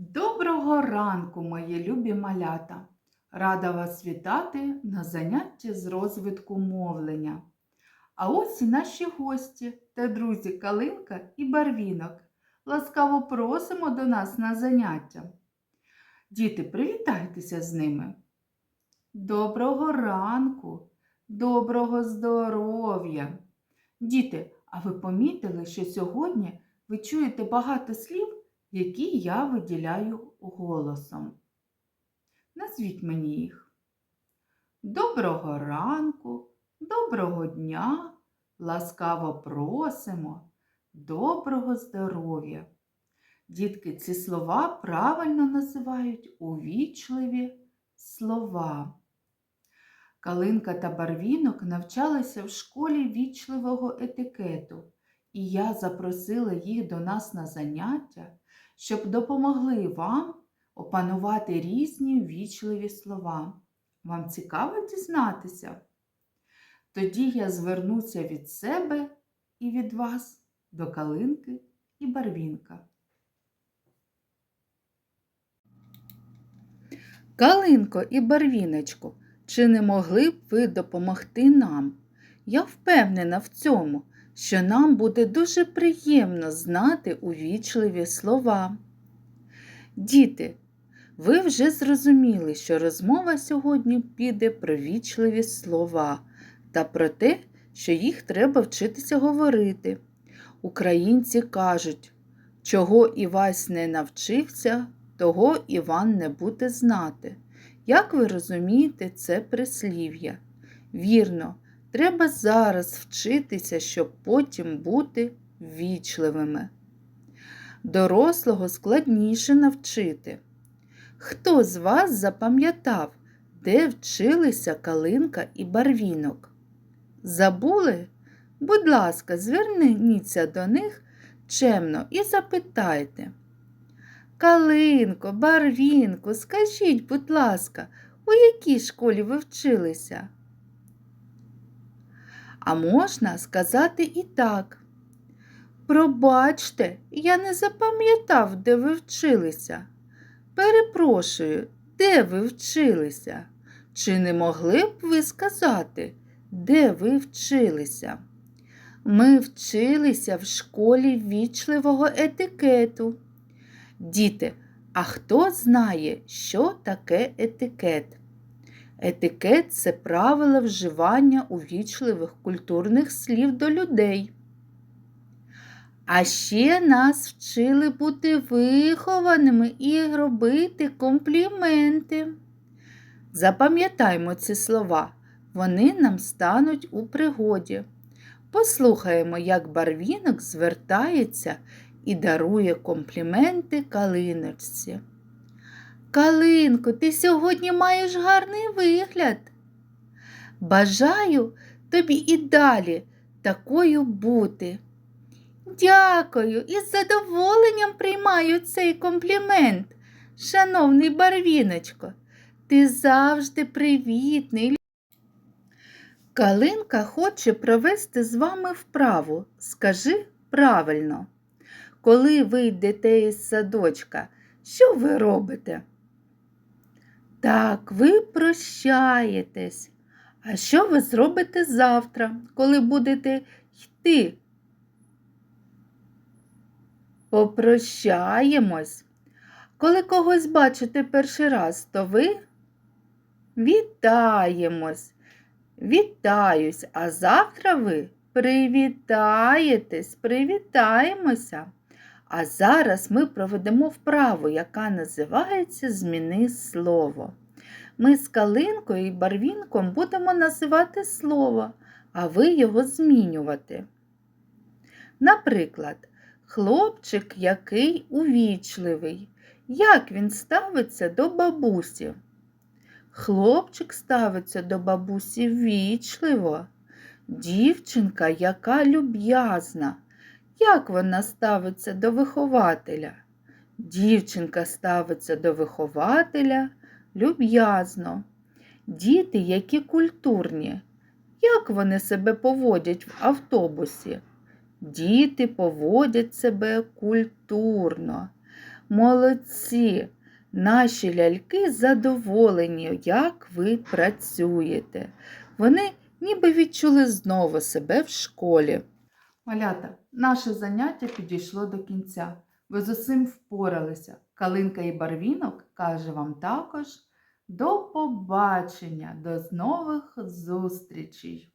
Доброго ранку, мої любі малята! Рада вас вітати на занятті з розвитку мовлення. А ось і наші гості та друзі Калинка і Барвінок. Ласкаво просимо до нас на заняття. Діти, привітайтеся з ними. Доброго ранку, доброго здоров'я! Діти, а ви помітили, що сьогодні ви чуєте багато слів? Які я виділяю голосом. Назвіть мені їх. Доброго ранку, доброго дня, ласкаво просимо, доброго здоров'я. Дітки, ці слова правильно називають увічливі слова. Калинка та барвінок навчалися в школі вічливого етикету, і я запросила їх до нас на заняття щоб допомогли вам опанувати різні ввічливі слова. Вам цікаво дізнатися? Тоді я звернуся від себе і від вас до калинки і барвінка. Калинко і барвіночко, чи не могли б ви допомогти нам? Я впевнена в цьому що нам буде дуже приємно знати увічливі слова. Діти, ви вже зрозуміли, що розмова сьогодні піде про вічливі слова та про те, що їх треба вчитися говорити. Українці кажуть, чого Івась не навчився, того Іван не буде знати. Як ви розумієте, це прислів'я? Вірно, Треба зараз вчитися, щоб потім бути ввічливими. Дорослого складніше навчити. Хто з вас запам'ятав, де вчилися калинка і барвінок? Забули? Будь ласка, зверніться до них чемно і запитайте. Калинко, барвінко, скажіть, будь ласка, у якій школі ви вчилися? А можна сказати і так. Пробачте, я не запам'ятав, де ви вчилися. Перепрошую, де ви вчилися? Чи не могли б ви сказати, де ви вчилися? Ми вчилися в школі вічливого етикету. Діти, а хто знає, що таке етикет? Етикет це правила вживання увічливих культурних слів до людей. А ще нас вчили бути вихованими і робити компліменти. Запам'ятаймо ці слова, вони нам стануть у пригоді. Послухаємо, як барвінок звертається і дарує компліменти калиночці. Калинко, ти сьогодні маєш гарний вигляд. Бажаю тобі і далі такою бути. Дякую і з задоволенням приймаю цей комплімент, шановний барвіночко, ти завжди привітний. Калинка хоче провести з вами вправу. Скажи правильно. Коли ви йдете із садочка, що ви робите? Так, ви прощаєтесь. А що ви зробите завтра, коли будете йти? Попрощаємось. Коли когось бачите перший раз, то ви вітаємось, вітаюсь, а завтра ви привітаєтесь, привітаємося. А зараз ми проведемо вправу, яка називається Зміни слово. Ми з калинкою і барвінком будемо називати слово, а ви його змінювати. Наприклад, хлопчик який увічливий. Як він ставиться до бабусі? Хлопчик ставиться до бабусі ввічливо. Дівчинка, яка люб'язна. Як вона ставиться до вихователя? Дівчинка ставиться до вихователя люб'язно. Діти, які культурні. Як вони себе поводять в автобусі? Діти поводять себе культурно. Молодці! Наші ляльки задоволені, як ви працюєте. Вони ніби відчули знову себе в школі. Малята, наше заняття підійшло до кінця. Ви з усім впоралися. Калинка і барвінок каже вам також до побачення, до нових зустрічей!